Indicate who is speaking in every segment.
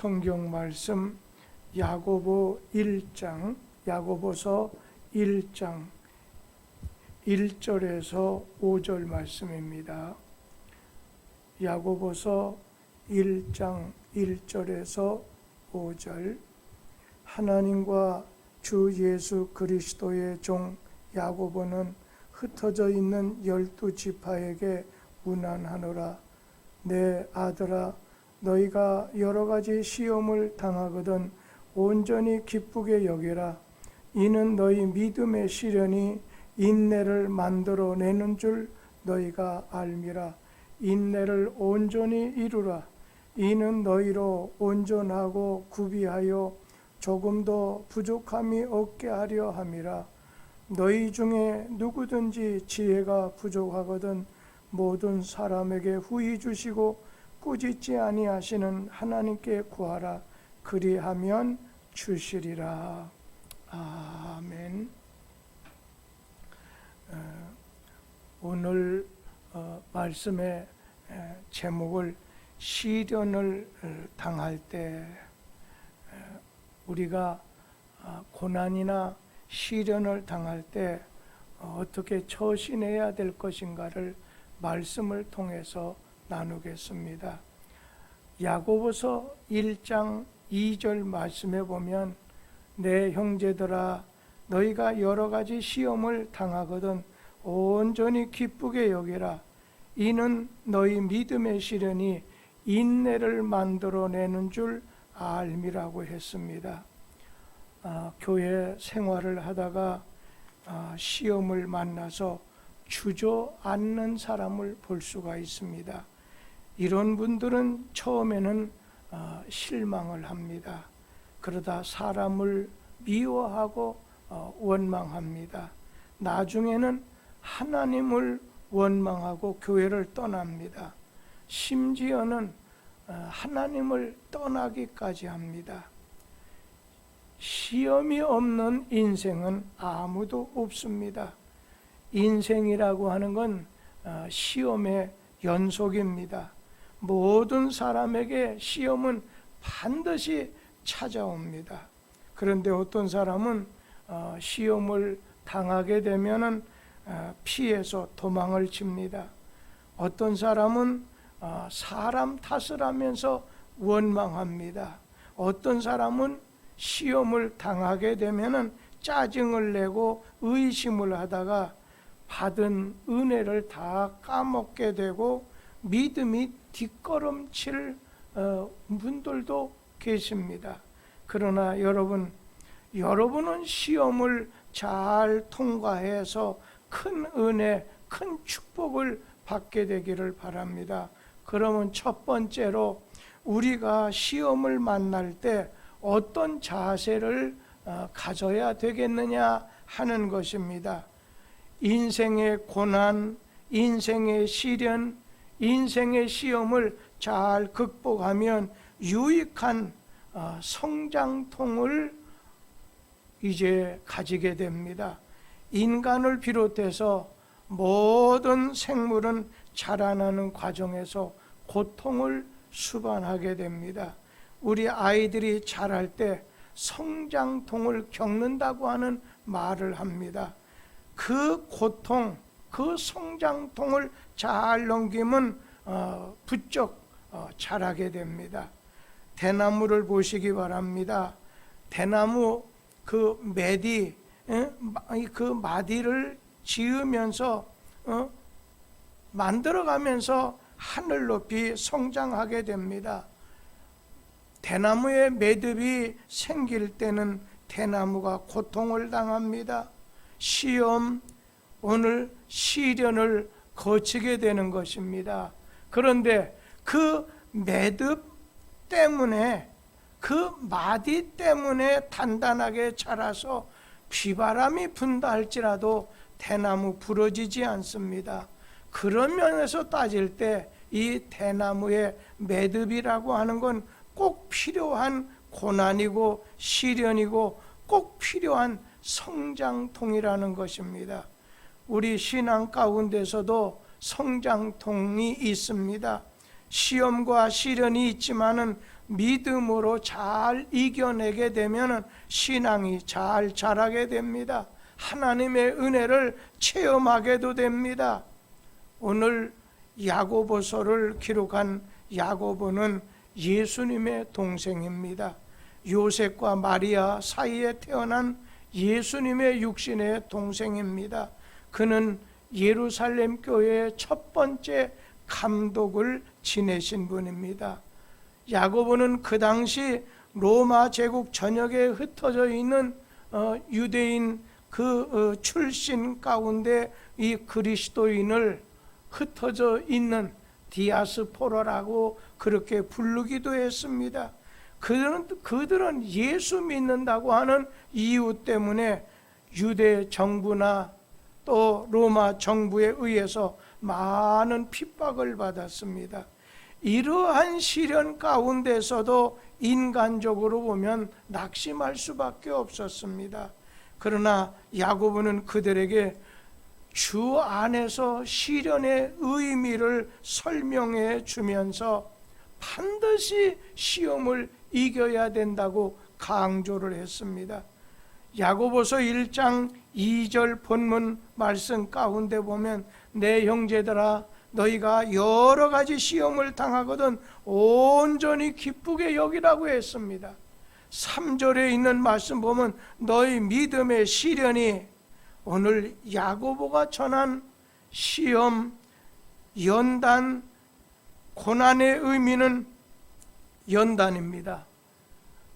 Speaker 1: 성경 말씀 야고보 1장 야고보서 1장 1절에서 5절 말씀입니다. 야고보서 1장 1절에서 5절 하나님과 주 예수 그리스도의 종 야고보는 흩어져 있는 열두 지파에게 문안하노라 내 아들아 너희가 여러 가지 시험을 당하거든 온전히 기쁘게 여기라. 이는 너희 믿음의 시련이 인내를 만들어 내는 줄 너희가 알미라. 인내를 온전히 이루라. 이는 너희로 온전하고 구비하여 조금도 부족함이 없게 하려 함이라. 너희 중에 누구든지 지혜가 부족하거든 모든 사람에게 후히 주시고 꾸짖지 아니하시는 하나님께 구하라. 그리하면 주시리라. 아멘. 어, 오늘 어, 말씀의 에, 제목을 시련을 어, 당할 때 에, 우리가 아, 고난이나 시련을 당할 때 어, 어떻게 처신해야 될 것인가를 말씀을 통해서 나누겠습니다. 야고보서 1장 2절 말씀에 보면 내 형제들아 너희가 여러 가지 시험을 당하거든 온전히 기쁘게 여기라 이는 너희 믿음의 시련이 인내를 만들어내는 줄 알미라고 했습니다. 아, 교회 생활을 하다가 아, 시험을 만나서 주저앉는 사람을 볼 수가 있습니다. 이런 분들은 처음에는 어, 실망을 합니다. 그러다 사람을 미워하고 어, 원망합니다. 나중에는 하나님을 원망하고 교회를 떠납니다. 심지어는 어, 하나님을 떠나기까지 합니다. 시험이 없는 인생은 아무도 없습니다. 인생이라고 하는 건 어, 시험의 연속입니다. 모든 사람에게 시험은 반드시 찾아옵니다. 그런데 어떤 사람은 어, 시험을 당하게 되면은 어, 피해서 도망을 칩니다. 어떤 사람은 사람 탓을 하면서 원망합니다. 어떤 사람은 시험을 당하게 되면은 짜증을 내고 의심을 하다가 받은 은혜를 다 까먹게 되고 믿음이 뒷걸음칠 어, 분들도 계십니다. 그러나 여러분, 여러분은 시험을 잘 통과해서 큰 은혜, 큰 축복을 받게 되기를 바랍니다. 그러면 첫 번째로 우리가 시험을 만날 때 어떤 자세를 어, 가져야 되겠느냐 하는 것입니다. 인생의 고난, 인생의 시련, 인생의 시험을 잘 극복하면 유익한 어, 성장통을 이제 가지게 됩니다. 인간을 비롯해서 모든 생물은 자라나는 과정에서 고통을 수반하게 됩니다. 우리 아이들이 자랄 때 성장통을 겪는다고 하는 말을 합니다. 그 고통, 그 성장통을 잘 넘기면 어, 부쩍 어, 자라게 됩니다. 대나무를 보시기 바랍니다. 대나무 그 매디, 에? 그 마디를 지으면서 어? 만들어가면서 하늘 높이 성장하게 됩니다. 대나무의 매듭이 생길 때는 대나무가 고통을 당합니다. 시험, 오늘 시련을 거치게 되는 것입니다. 그런데 그 매듭 때문에 그 마디 때문에 단단하게 자라서 비바람이 분다 할지라도 대나무 부러지지 않습니다. 그런 면에서 따질 때 이 대나무의 매듭이라고 하는 건 꼭 필요한 고난이고 시련이고 꼭 필요한 성장통이라는 것입니다. 우리 신앙 가운데서도 성장통이 있습니다. 시험과 시련이 있지만은 믿음으로 잘 이겨내게 되면 신앙이 잘 자라게 됩니다. 하나님의 은혜를 체험하게도 됩니다. 오늘 야고보서를 기록한 야고보는 예수님의 동생입니다. 요셉과 마리아 사이에 태어난 예수님의 육신의 동생입니다. 그는 예루살렘 교회의 첫 번째 감독을 지내신 분입니다. 야고보는 그 당시 로마 제국 전역에 흩어져 있는 어, 유대인 그 어, 출신 가운데 이 그리스도인을 흩어져 있는 디아스포라라고 그렇게 부르기도 했습니다. 그들은, 그들은 예수 믿는다고 하는 이유 때문에 유대 정부나 또 로마 정부에 의해서 많은 핍박을 받았습니다. 이러한 시련 가운데서도 인간적으로 보면 낙심할 수밖에 없었습니다. 그러나 야고보는 그들에게 주 안에서 시련의 의미를 설명해 주면서 반드시 시험을 이겨야 된다고 강조를 했습니다. 야고보서 1장 2절 본문 말씀 가운데 보면 내 형제들아 너희가 여러 가지 시험을 당하거든 온전히 기쁘게 여기라고 했습니다. 3절에 있는 말씀 보면 너희 믿음의 시련이 오늘 야고보가 전한 시험, 연단, 고난의 의미는 연단입니다.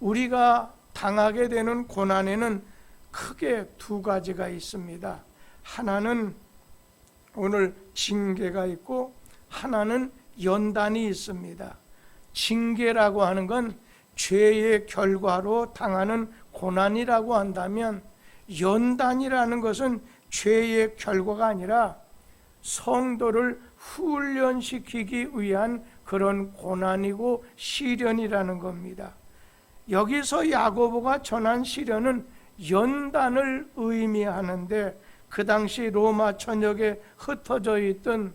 Speaker 1: 우리가 당하게 되는 고난에는 크게 두 가지가 있습니다. 하나는 오늘 징계가 있고 하나는 연단이 있습니다. 징계라고 하는 건 죄의 결과로 당하는 고난이라고 한다면 연단이라는 것은 죄의 결과가 아니라 성도를 훈련시키기 위한 그런 고난이고 시련이라는 겁니다. 여기서 야고보가 전한 시련은 연단을 의미하는데 그 당시 로마 전역에 흩어져 있던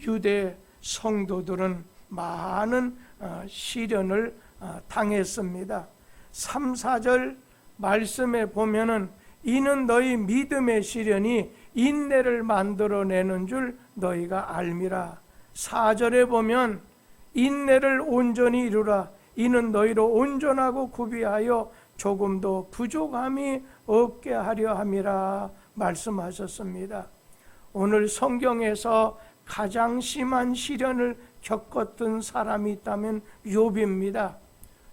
Speaker 1: 유대 성도들은 많은 어, 시련을 어, 당했습니다. 3, 4절 말씀에 보면은 이는 너희 믿음의 시련이 인내를 만들어내는 줄 너희가 알미라. 4절에 보면 인내를 온전히 이루라. 이는 너희로 온전하고 구비하여 조금도 부족함이 없게 하려 함이라 말씀하셨습니다. 오늘 성경에서 가장 심한 시련을 겪었던 사람이 있다면 욥입니다.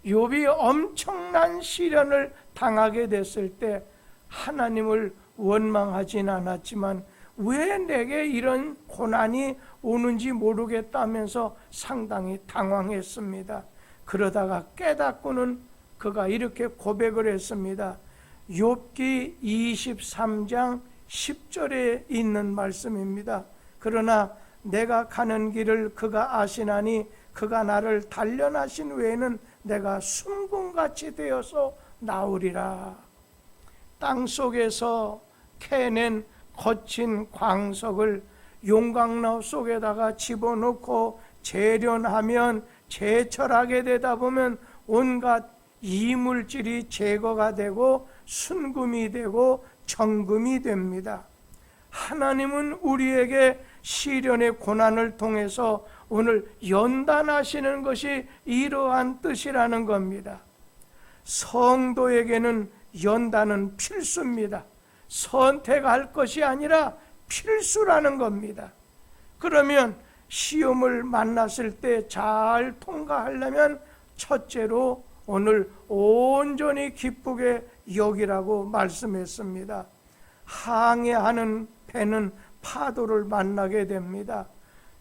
Speaker 1: 욥이 엄청난 시련을 당하게 됐을 때 하나님을 원망하진 않았지만 왜 내게 이런 고난이 오는지 모르겠다면서 상당히 당황했습니다. 그러다가 깨닫고는 그가 이렇게 고백을 했습니다. 욥기 23장 10절에 있는 말씀입니다. 그러나 내가 가는 길을 그가 아시나니 그가 나를 단련하신 외에는 내가 순금같이 되어서 나오리라. 땅 속에서 캐낸 거친 광석을 용광로 속에다가 집어넣고 재련하면 제철하게 되다 보면 온갖 이물질이 제거가 되고 순금이 되고 정금이 됩니다. 하나님은 우리에게 시련의 고난을 통해서 오늘 연단하시는 것이 이러한 뜻이라는 겁니다. 성도에게는 연단은 필수입니다. 선택할 것이 아니라 필수라는 겁니다. 그러면 시험을 만났을 때 잘 통과하려면 첫째로 오늘 온전히 기쁘게 여기라고 말씀했습니다. 항해하는 배는 파도를 만나게 됩니다.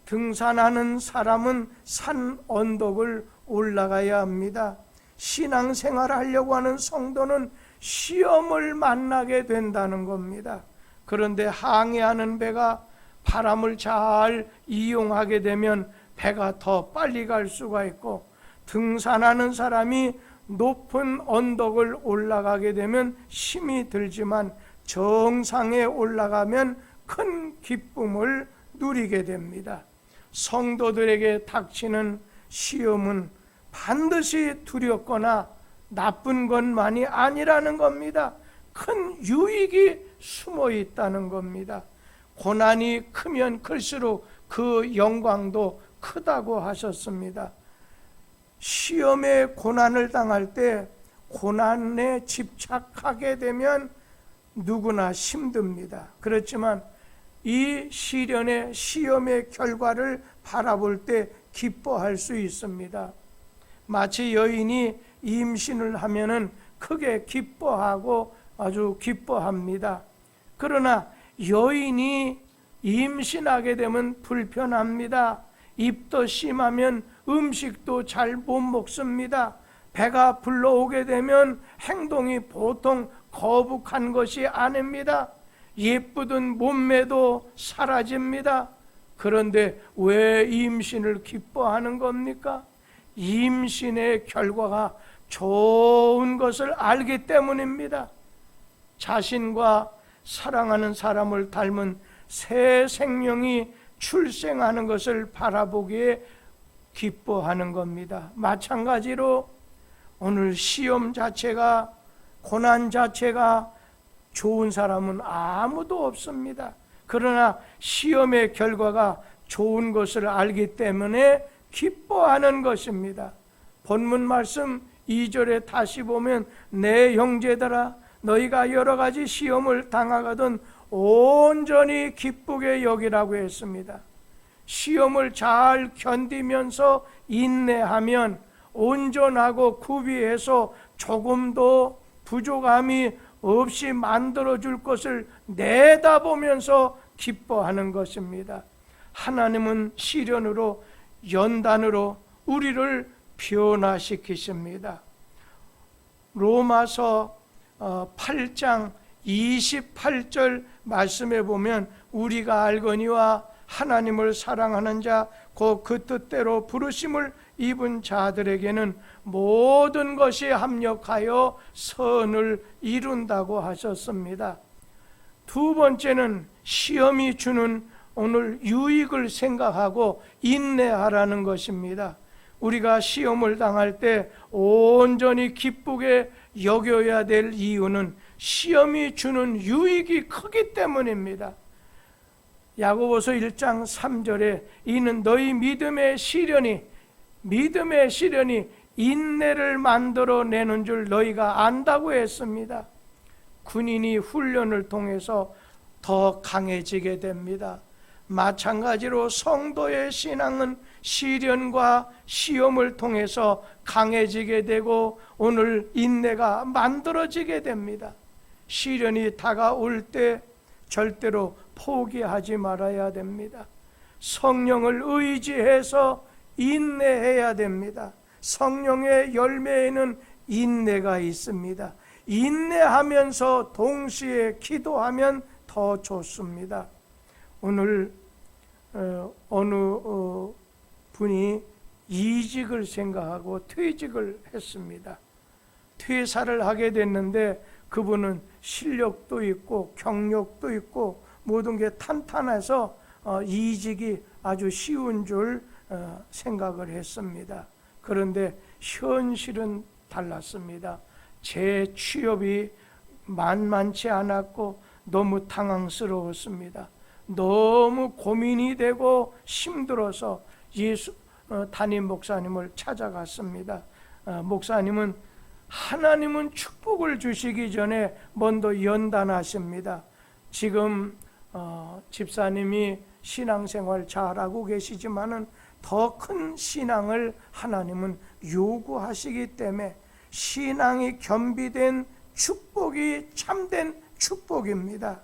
Speaker 1: 등산하는 사람은 산 언덕을 올라가야 합니다. 신앙생활 하려고 하는 성도는 시험을 만나게 된다는 겁니다. 그런데 항해하는 배가 바람을 잘 이용하게 되면 배가 더 빨리 갈 수가 있고 등산하는 사람이 높은 언덕을 올라가게 되면 힘이 들지만 정상에 올라가면 큰 기쁨을 누리게 됩니다. 성도들에게 닥치는 시험은 반드시 두렵거나 나쁜 것만이 아니라는 겁니다. 큰 유익이 숨어 있다는 겁니다. 고난이 크면 클수록 그 영광도 크다고 하셨습니다. 시험에 고난을 당할 때 고난에 집착하게 되면 누구나 힘듭니다. 그렇지만 이 시련의 시험의 결과를 바라볼 때 기뻐할 수 있습니다. 마치 여인이 임신을 하면은 크게 기뻐하고 아주 기뻐합니다. 그러나 여인이 임신하게 되면 불편합니다. 입도 심하면 음식도 잘 못 먹습니다. 배가 불러오게 되면 행동이 보통 거북한 것이 아닙니다. 예쁘던 몸매도 사라집니다. 그런데 왜 임신을 기뻐하는 겁니까? 임신의 결과가 좋은 것을 알기 때문입니다. 자신과 사랑하는 사람을 닮은 새 생명이 출생하는 것을 바라보기에 기뻐하는 겁니다. 마찬가지로 오늘 시험 자체가 고난 자체가 좋은 사람은 아무도 없습니다. 그러나 시험의 결과가 좋은 것을 알기 때문에 기뻐하는 것입니다. 본문 말씀 2절에 다시 보면 내 형제들아 너희가 여러 가지 시험을 당하거든 온전히 기쁘게 여기라고 했습니다. 시험을 잘 견디면서 인내하면 온전하고 구비해서 조금도 부족함이 없이 만들어 줄 것을 내다보면서 기뻐하는 것입니다. 하나님은 시련으로 연단으로 우리를 변화시키십니다. 로마서 8장 28절 말씀에 보면 우리가 알거니와 하나님을 사랑하는 자, 곧 그 뜻대로 부르심을 입은 자들에게는 모든 것이 합력하여 선을 이룬다고 하셨습니다. 두 번째는 시험이 주는 오늘 유익을 생각하고 인내하라는 것입니다. 우리가 시험을 당할 때 온전히 기쁘게 여겨야 될 이유는 시험이 주는 유익이 크기 때문입니다. 야고보서 1장 3절에 이는 너희 믿음의 시련이 믿음의 시련이 인내를 만들어 내는 줄 너희가 안다고 했습니다. 군인이 훈련을 통해서 더 강해지게 됩니다. 마찬가지로 성도의 신앙은 시련과 시험을 통해서 강해지게 되고 오늘 인내가 만들어지게 됩니다. 시련이 다가올 때 절대로 포기하지 말아야 됩니다. 성령을 의지해서 인내해야 됩니다. 성령의 열매에는 인내가 있습니다. 인내하면서 동시에 기도하면 더 좋습니다. 오늘 어, 어느 어, 분이 이직을 생각하고 퇴직을 했습니다. 퇴사를 하게 됐는데 그분은 실력도 있고 경력도 있고 모든 게 탄탄해서 어, 이직이 아주 쉬운 줄 어, 생각을 했습니다. 그런데 현실은 달랐습니다. 제 취업이 만만치 않았고 너무 당황스러웠습니다. 너무 고민이 되고 힘들어서 예수 어, 담임 목사님을 찾아갔습니다. 어, 목사님은 하나님은 축복을 주시기 전에 먼저 연단하십니다. 지금 어, 집사님이 신앙생활 잘하고 계시지만은 더 큰 신앙을 하나님은 요구하시기 때문에 신앙이 겸비된 축복이 참된 축복입니다.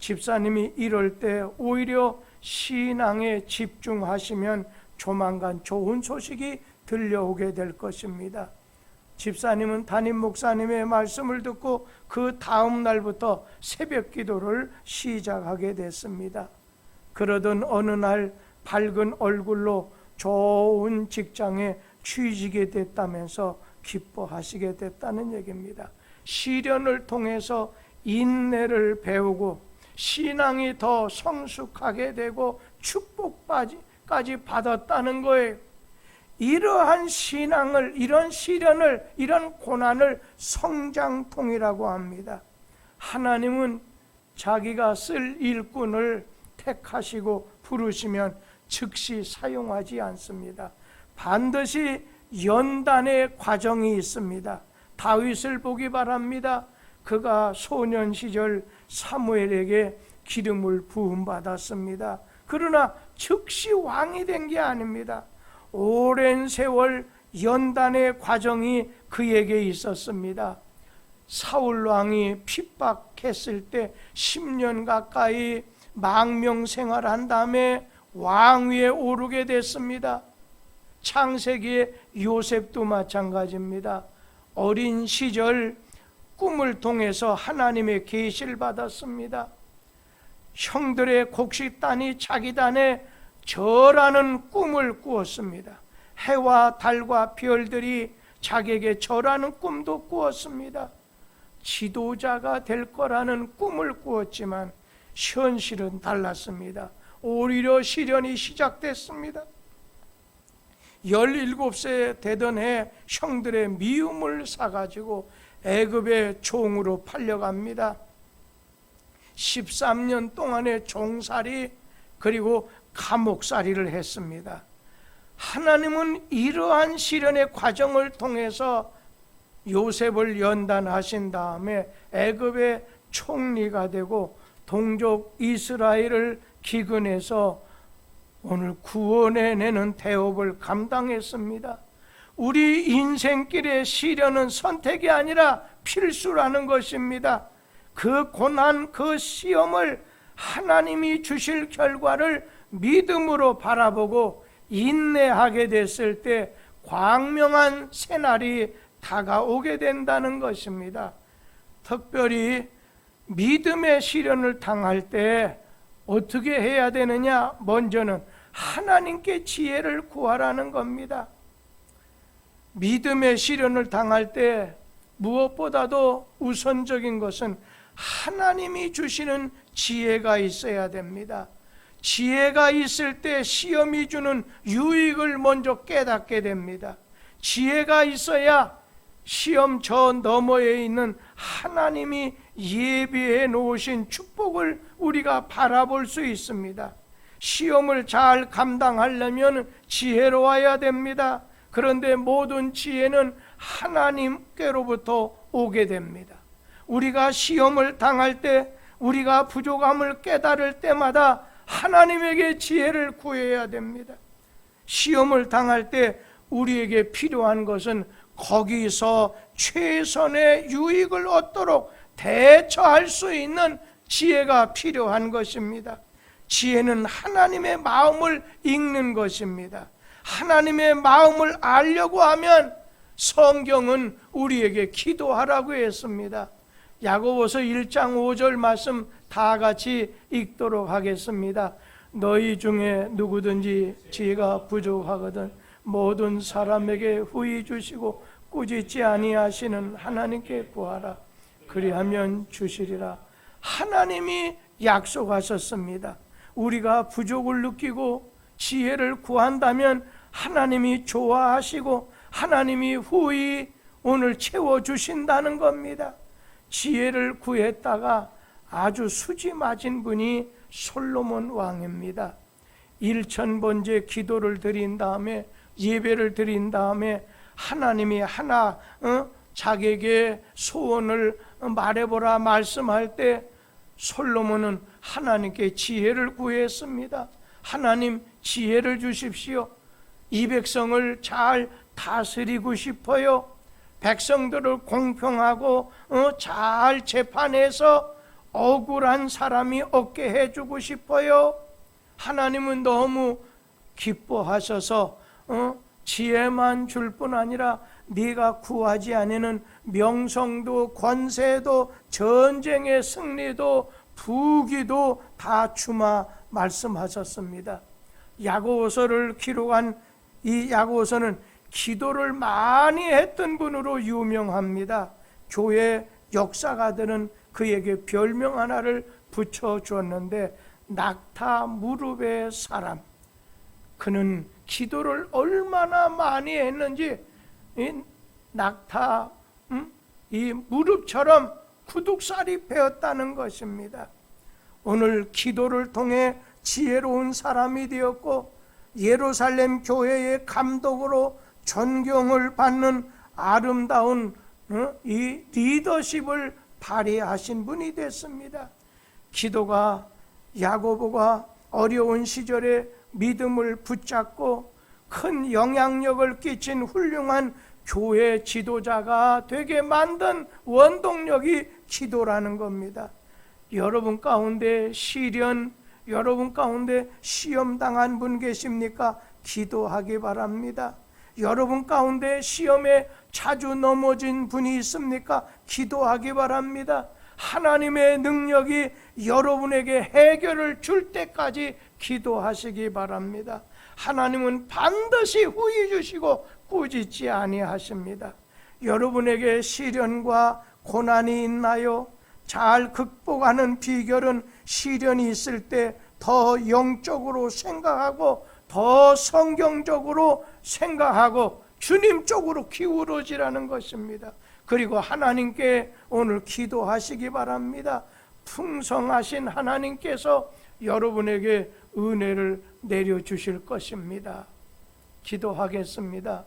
Speaker 1: 집사님이 이럴 때 오히려 신앙에 집중하시면 조만간 좋은 소식이 들려오게 될 것입니다. 집사님은 담임 목사님의 말씀을 듣고 그 다음 날부터 새벽 기도를 시작하게 됐습니다. 그러던 어느 날 밝은 얼굴로 좋은 직장에 취직이 됐다면서 기뻐하시게 됐다는 얘기입니다. 시련을 통해서 인내를 배우고 신앙이 더 성숙하게 되고 축복까지 받았다는 거예요. 이러한 신앙을 이런 시련을 이런 고난을 성장통이라고 합니다. 하나님은 자기가 쓸 일꾼을 택하시고 부르시면 즉시 사용하지 않습니다. 반드시 연단의 과정이 있습니다. 다윗을 보기 바랍니다. 그가 소년 시절 사무엘에게 기름을 부음 받았습니다. 그러나 즉시 왕이 된 게 아닙니다. 오랜 세월 연단의 과정이 그에게 있었습니다. 사울 왕이 핍박했을 때 10년 가까이 망명 생활한 다음에 왕위에 오르게 됐습니다. 창세기의 요셉도 마찬가지입니다. 어린 시절 꿈을 통해서 하나님의 계시를 받았습니다. 형들의 곡식단이 자기 단에 절하는 꿈을 꾸었습니다. 해와 달과 별들이 자기에게 절하는 꿈도 꾸었습니다. 지도자가 될 거라는 꿈을 꾸었지만 현실은 달랐습니다. 오히려 시련이 시작됐습니다. 17세 되던 해 형들의 미움을 사가지고 애굽의 종으로 팔려갑니다. 13년 동안의 종살이 그리고 감옥살이를 했습니다. 하나님은 이러한 시련의 과정을 통해서 요셉을 연단하신 다음에 애굽의 총리가 되고 동족 이스라엘을 기근해서 오늘 구원해 내는 대업을 감당했습니다. 우리 인생길의 시련은 선택이 아니라 필수라는 것입니다. 그 고난, 그 시험을 하나님이 주실 결과를 믿음으로 바라보고 인내하게 됐을 때 광명한 새날이 다가오게 된다는 것입니다. 특별히 믿음의 시련을 당할 때 어떻게 해야 되느냐? 먼저는 하나님께 지혜를 구하라는 겁니다. 믿음의 시련을 당할 때 무엇보다도 우선적인 것은 하나님이 주시는 지혜가 있어야 됩니다. 지혜가 있을 때 시험이 주는 유익을 먼저 깨닫게 됩니다. 지혜가 있어야 시험 저 너머에 있는 하나님이 예비해 놓으신 축복을 우리가 바라볼 수 있습니다. 시험을 잘 감당하려면 지혜로워야 됩니다. 그런데 모든 지혜는 하나님께로부터 오게 됩니다. 우리가 시험을 당할 때 우리가 부족함을 깨달을 때마다 하나님에게 지혜를 구해야 됩니다. 시험을 당할 때 우리에게 필요한 것은 거기서 최선의 유익을 얻도록 대처할 수 있는 지혜가 필요한 것입니다. 지혜는 하나님의 마음을 읽는 것입니다. 하나님의 마음을 알려고 하면 성경은 우리에게 기도하라고 했습니다. 야고보서 1장 5절 말씀 다 같이 읽도록 하겠습니다. 너희 중에 누구든지 지혜가 부족하거든 모든 사람에게 후히 주시고 꾸짖지 아니하시는 하나님께 구하라. 그리하면 주시리라. 하나님이 약속하셨습니다. 우리가 부족을 느끼고 지혜를 구한다면 하나님이 좋아하시고 하나님이 후히 오늘 채워 주신다는 겁니다. 지혜를 구했다가 아주 수지 맞은 분이 솔로몬 왕입니다. 1천 번째 기도를 드린 다음에 예배를 드린 다음에 하나님이 하나 어? 자기에게 소원을 말해보라 말씀할 때 솔로몬은 하나님께 지혜를 구했습니다. 하나님 지혜를 주십시오. 이 백성을 잘 다스리고 싶어요. 백성들을 공평하고 어, 잘 재판해서 억울한 사람이 없게 해주고 싶어요. 하나님은 너무 기뻐하셔서 어, 지혜만 줄 뿐 아니라 네가 구하지 아니는 명성도 권세도 전쟁의 승리도 부귀도 다 주마 말씀하셨습니다. 야고보서를 기록한 이 야고보서는 기도를 많이 했던 분으로 유명합니다. 교회 역사가들은 그에게 별명 하나를 붙여 주었는데 낙타 무릎의 사람 그는 기도를 얼마나 많이 했는지 이 낙타 음? 이 무릎처럼 구둑살이 배었다는 것입니다. 오늘 기도를 통해 지혜로운 사람이 되었고 예루살렘 교회의 감독으로 존경을 받는 아름다운 어? 이 리더십을 발휘하신 분이 됐습니다. 기도가 야고보가 어려운 시절에 믿음을 붙잡고 큰 영향력을 끼친 훌륭한 교회 지도자가 되게 만든 원동력이 기도라는 겁니다. 여러분 가운데 시련, 여러분 가운데 시험 당한 분 계십니까? 기도하기 바랍니다. 여러분 가운데 시험에 자주 넘어진 분이 있습니까? 기도하기 바랍니다. 하나님의 능력이 여러분에게 해결을 줄 때까지 기도하시기 바랍니다. 하나님은 반드시 후히 주시고 꾸짖지 아니하십니다. 여러분에게 시련과 고난이 있나요? 잘 극복하는 비결은 시련이 있을 때 더 영적으로 생각하고 더 성경적으로 생각하고 주님 쪽으로 기울어지라는 것입니다. 그리고 하나님께 오늘 기도하시기 바랍니다. 풍성하신 하나님께서 여러분에게 은혜를 내려 주실 것입니다. 기도하겠습니다.